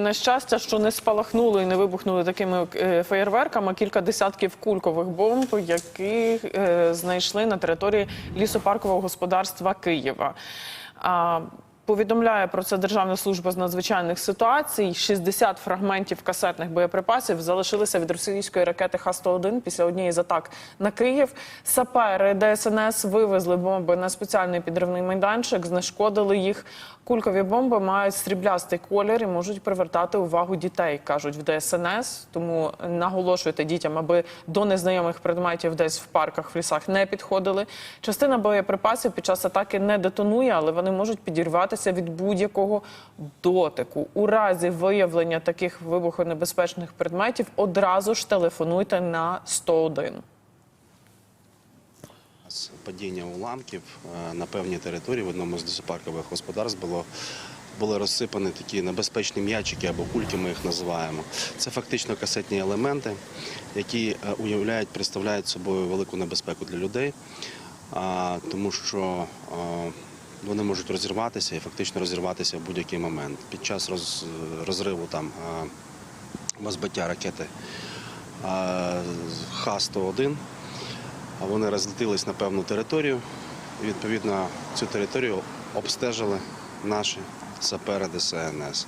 На щастя, що не спалахнули і не вибухнули такими е, феєрверками кілька десятків кулькових бомб, які е, знайшли на території лісопаркового господарства Києва. Повідомляє про це Державна служба з надзвичайних ситуацій. 60 фрагментів касетних боєприпасів залишилися від російської ракети Х-101 після однієї з атак на Київ. Сапери ДСНС вивезли бомби на спеціальний підривний майданчик, знешкодили їх. Кулькові бомби мають сріблястий колір і можуть привертати увагу дітей, кажуть в ДСНС. Тому наголошуйте дітям, аби до незнайомих предметів десь в парках, в лісах не підходили. Частина боєприпасів під час атаки не детонує, але вони можуть підірватися від будь-якого дотику. У разі виявлення таких вибухонебезпечних предметів одразу ж телефонуйте на 101. З падіння уламків е, на певній території в одному з лісопаркових господарств було. Були розсипані такі небезпечні м'ячики або кульки, ми їх називаємо. Це фактично касетні елементи, які е, уявляють, представляють собою велику небезпеку для людей, тому що е, вони можуть розірватися і фактично розірватися в будь-який момент. Під час роз- розриву там розбиття ракети е, Х-101 вони розлетілись на певну територію. І відповідно цю територію обстежили наші сапери ДСНС.